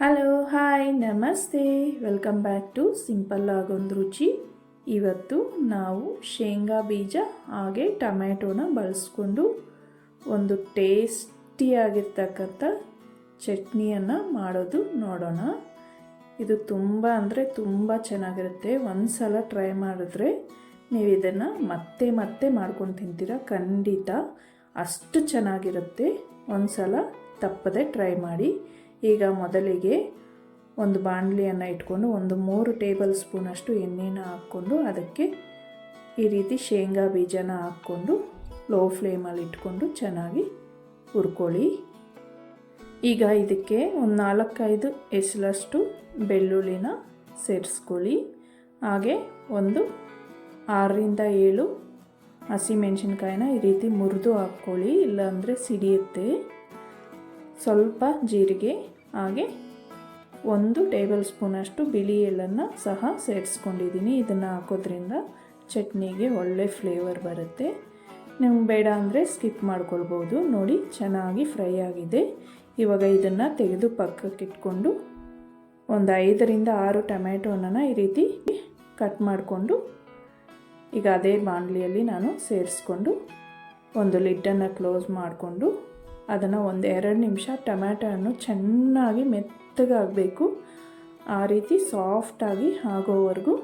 Hello hi ನಮಸ್ತೆ welcome back to simple ಆಗೊಂದು ರುಚಿ ಇವತ್ತು ನಾವು ಶೇಂಗಾ ಬೀಜ ಹಾಗೆ ಟೊಮ್ಯಾಟೋನ ಬಳಸ್ಕೊಂಡು ಒಂದು ಟೇಸ್ಟಿಯಾಗಿರ್ತಕ್ಕಂಥ ಚಟ್ನಿಯನ್ನು ಮಾಡೋದು ನೋಡೋಣ. ಇದು ತುಂಬ ಅಂದರೆ ತುಂಬ ಚೆನ್ನಾಗಿರುತ್ತೆ. ಒಂದು ಸಲ ಟ್ರೈ ಮಾಡಿದ್ರೆ ನೀವು ಇದನ್ನು ಮತ್ತೆ ಮತ್ತೆ ಮಾಡ್ಕೊಂಡು ತಿಂತೀರ. ಖಂಡಿತ ಅಷ್ಟು ಚೆನ್ನಾಗಿರುತ್ತೆ. ಒಂದು ಸಲ ತಪ್ಪದೆ ಟ್ರೈ ಮಾಡಿ. ಈಗ ಮೊದಲಿಗೆ ಒಂದು ಬಾಣಲಿಯನ್ನು ಇಟ್ಕೊಂಡು ಒಂದು ಮೂರು ಟೇಬಲ್ ಸ್ಪೂನಷ್ಟು ಎಣ್ಣೆನ ಹಾಕ್ಕೊಂಡು ಅದಕ್ಕೆ ಈ ರೀತಿ ಶೇಂಗಾ ಬೀಜನ ಹಾಕ್ಕೊಂಡು ಲೋ ಫ್ಲೇಮಲ್ಲಿ ಇಟ್ಕೊಂಡು ಚೆನ್ನಾಗಿ ಹುರ್ಕೊಳ್ಳಿ. ಈಗ ಇದಕ್ಕೆ ಒಂದು ನಾಲ್ಕೈದು ಎಸಲಷ್ಟು ಬೆಳ್ಳುಳ್ಳಿನ ಸೇರಿಸ್ಕೊಳ್ಳಿ. ಹಾಗೆ ಒಂದು ಆರರಿಂದ ಏಳು ಹಸಿಮೆಣಸಿನ್ಕಾಯಿನ ಈ ರೀತಿ ಮುರಿದು ಹಾಕ್ಕೊಳ್ಳಿ, ಇಲ್ಲಾಂದರೆ ಸಿಡಿಯುತ್ತೆ. ಸ್ವಲ್ಪ ಜೀರಿಗೆ, ಹಾಗೆ ಒಂದು ಟೇಬಲ್ ಸ್ಪೂನಷ್ಟು ಬಿಳಿ ಎಳ್ಳನ್ನು ಸಹ ಸೇರಿಸ್ಕೊಂಡಿದ್ದೀನಿ. ಇದನ್ನು ಹಾಕೋದ್ರಿಂದ ಚಟ್ನಿಗೆ ಒಳ್ಳೆ ಫ್ಲೇವರ್ ಬರುತ್ತೆ. ನಿಮ್ಗೆ ಬೇಡ ಅಂದರೆ ಸ್ಕಿಪ್ ಮಾಡ್ಕೊಳ್ಬೋದು. ನೋಡಿ, ಚೆನ್ನಾಗಿ ಫ್ರೈ ಆಗಿದೆ. ಇವಾಗ ಇದನ್ನು ತೆಗೆದು ಪಕ್ಕಕ್ಕೆ ಇಟ್ಕೊಂಡು ಒಂದು ಐದರಿಂದ ಆರು ಟೊಮ್ಯಾಟೋನ ಈ ರೀತಿ ಕಟ್ ಮಾಡಿಕೊಂಡು ಈಗ ಅದೇ ಬಾಣಲಿಯಲ್ಲಿ ನಾನು ಸೇರಿಸ್ಕೊಂಡು ಒಂದು ಲಿಡ್ಡನ್ನು ಕ್ಲೋಸ್ ಮಾಡಿಕೊಂಡು ಅದನ್ನು ಒಂದು ಎರಡು ನಿಮಿಷ ಟೊಮ್ಯಾಟೊ ಹಣ್ಣು ಚೆನ್ನಾಗಿ ಮೆತ್ತಗಾಗಬೇಕು. ಆ ರೀತಿ ಸಾಫ್ಟಾಗಿ ಆಗೋವರೆಗೂ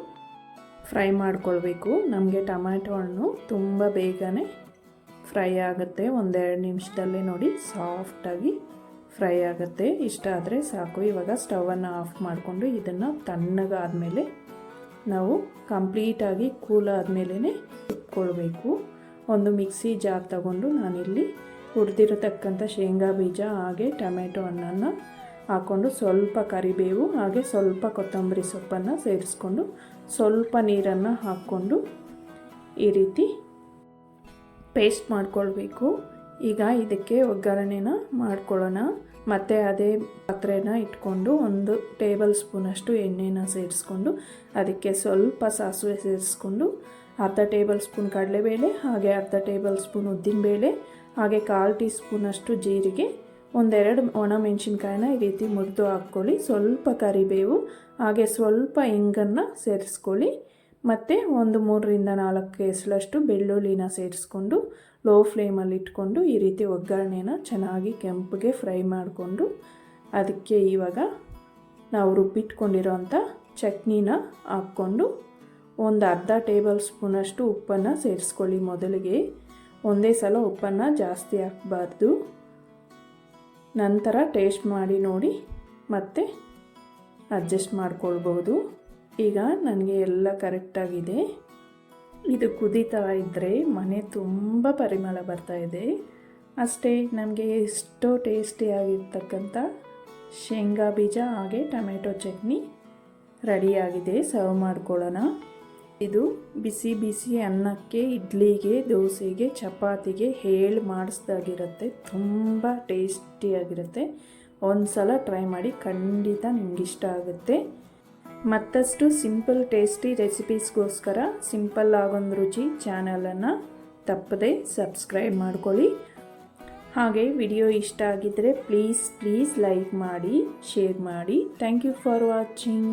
ಫ್ರೈ ಮಾಡ್ಕೊಳ್ಬೇಕು. ನಮಗೆ ಟೊಮ್ಯಾಟೊ ಹಣ್ಣು ತುಂಬ ಬೇಗನೆ ಫ್ರೈ ಆಗುತ್ತೆ. ಒಂದೆರಡು ನಿಮಿಷದಲ್ಲೇ ನೋಡಿ ಸಾಫ್ಟಾಗಿ ಫ್ರೈ ಆಗುತ್ತೆ. ಇಷ್ಟ ಆದರೆ ಸಾಕು. ಇವಾಗ ಸ್ಟವನ್ನು ಆಫ್ ಮಾಡಿಕೊಂಡು ಇದನ್ನು ತಣ್ಣಗಾದಮೇಲೆ ನಾವು ಕಂಪ್ಲೀಟಾಗಿ ಕೂಲ್ ಆದಮೇಲೆ ಇಟ್ಕೊಳ್ಬೇಕು. ಒಂದು ಮಿಕ್ಸಿ ಜಾರ್ ತಗೊಂಡು ನಾನಿಲ್ಲಿ ಹುರಿದಿರತಕ್ಕಂಥ ಶೇಂಗಾ ಬೀಜ, ಹಾಗೆ ಟೊಮೆಟೊ ಹಣ್ಣನ್ನು ಹಾಕ್ಕೊಂಡು ಸ್ವಲ್ಪ ಕರಿಬೇವು, ಹಾಗೆ ಸ್ವಲ್ಪ ಕೊತ್ತಂಬರಿ ಸೊಪ್ಪನ್ನು ಸೇರಿಸ್ಕೊಂಡು ಸ್ವಲ್ಪ ನೀರನ್ನು ಹಾಕ್ಕೊಂಡು ಈ ರೀತಿ ಪೇಸ್ಟ್ ಮಾಡ್ಕೊಳ್ಬೇಕು. ಈಗ ಇದಕ್ಕೆ ಒಗ್ಗರಣೆನ ಮಾಡ್ಕೊಳ್ಳೋಣ. ಮತ್ತು ಅದೇ ಪಾತ್ರೆನ ಇಟ್ಕೊಂಡು ಒಂದು ಟೇಬಲ್ ಸ್ಪೂನಷ್ಟು ಎಣ್ಣೆನ ಸೇರಿಸ್ಕೊಂಡು ಅದಕ್ಕೆ ಸ್ವಲ್ಪ ಸಾಸಿವೆ ಸೇರಿಸ್ಕೊಂಡು ಅರ್ಧ ಟೇಬಲ್ ಸ್ಪೂನ್ ಕಡಲೆಬೇಳೆ, ಹಾಗೆ ಅರ್ಧ ಟೇಬಲ್ ಸ್ಪೂನ್ ಉದ್ದಿನಬೇಳೆ ಹಾಗೆ ಕಾಲು ಟೀ ಸ್ಪೂನಷ್ಟು ಜೀರಿಗೆ, ಒಂದೆರಡು ಒಣಮೆಣಸಿನ್ಕಾಯಿನ ಈ ರೀತಿ ಮುರಿದು ಹಾಕ್ಕೊಳ್ಳಿ. ಸ್ವಲ್ಪ ಕರಿಬೇವು, ಹಾಗೆ ಸ್ವಲ್ಪ ಹೆಂಗನ್ನು ಸೇರಿಸ್ಕೊಳ್ಳಿ. ಮತ್ತು ಒಂದು ಮೂರರಿಂದ ನಾಲ್ಕು ಕೇಸಲಷ್ಟು ಬೆಳ್ಳುಳ್ಳಿನ ಸೇರಿಸ್ಕೊಂಡು ಲೋ ಫ್ಲೇಮಲ್ಲಿ ಇಟ್ಕೊಂಡು ಈ ರೀತಿ ಒಗ್ಗರಣೆನ ಚೆನ್ನಾಗಿ ಕೆಂಪಗೆ ಫ್ರೈ ಮಾಡಿಕೊಂಡು, ಅದಕ್ಕೆ ಇವಾಗ ನಾವು ರುಬ್ಬಿಟ್ಕೊಂಡಿರೋಂಥ ಚಟ್ನಿನ ಹಾಕ್ಕೊಂಡು, ಒಂದು ಅರ್ಧ ಟೇಬಲ್ ಸ್ಪೂನಷ್ಟು ಉಪ್ಪನ್ನು ಸೇರಿಸ್ಕೊಳ್ಳಿ ಮೊದಲಿಗೆ. ಒಂದೇ ಸಲ ಉಪ್ಪನ್ನು ಜಾಸ್ತಿ ಹಾಕಬಾರ್ದು. ನಂತರ ಟೇಸ್ಟ್ ಮಾಡಿ ನೋಡಿ ಮತ್ತೆ ಅಡ್ಜಸ್ಟ್ ಮಾಡ್ಕೊಳ್ಬೋದು. ಈಗ ನನಗೆ ಎಲ್ಲ ಕರೆಕ್ಟಾಗಿದೆ ಇದು ಕುದೀತಾ ಇದ್ದರೆ ಮನೆ ತುಂಬ ಪರಿಮಳ ಬರ್ತಾ ಇದೆ. ಅಷ್ಟೇ ನಮಗೆ ಎಷ್ಟೋ ಟೇಸ್ಟಿಯಾಗಿರ್ತಕ್ಕಂಥ ಶೇಂಗಾ ಬೀಜ ಹಾಗೆ ಟೊಮೆಟೊ ಚಟ್ನಿ ರೆಡಿಯಾಗಿದೆ ಸರ್ವ್ ಮಾಡ್ಕೊಳ್ಳೋಣ. ಇದು ಬಿಸಿ ಬಿಸಿ ಅನ್ನಕ್ಕೆ, ಇಡ್ಲಿಗೆ, ದೋಸೆಗೆ, ಚಪಾತಿಗೆ ಹೇಳಿ ಮಾಡಿಸ್ದಾಗಿರುತ್ತೆ. ತುಂಬ ಟೇಸ್ಟಿಯಾಗಿರುತ್ತೆ ಒಂದು ಸಲ ಟ್ರೈ ಮಾಡಿ ಖಂಡಿತ ನಿಮ್ಗೆ ಇಷ್ಟ ಆಗುತ್ತೆ. ಮತ್ತಷ್ಟು ಸಿಂಪಲ್ ಟೇಸ್ಟಿ ರೆಸಿಪೀಸ್ಗೋಸ್ಕರ ಸಿಂಪಲ್ ಆಗೊಂದು ರುಚಿ ಚಾನಲನ್ನು ತಪ್ಪದೆ ಸಬ್ಸ್ಕ್ರೈಬ್ ಮಾಡ್ಕೊಳ್ಳಿ. ಹಾಗೆ ವಿಡಿಯೋ ಇಷ್ಟ ಆಗಿದ್ದರೆ ಪ್ಲೀಸ್ ಪ್ಲೀಸ್ ಲೈಕ್ ಮಾಡಿ ಶೇರ್ ಮಾಡಿ. Thank you for watching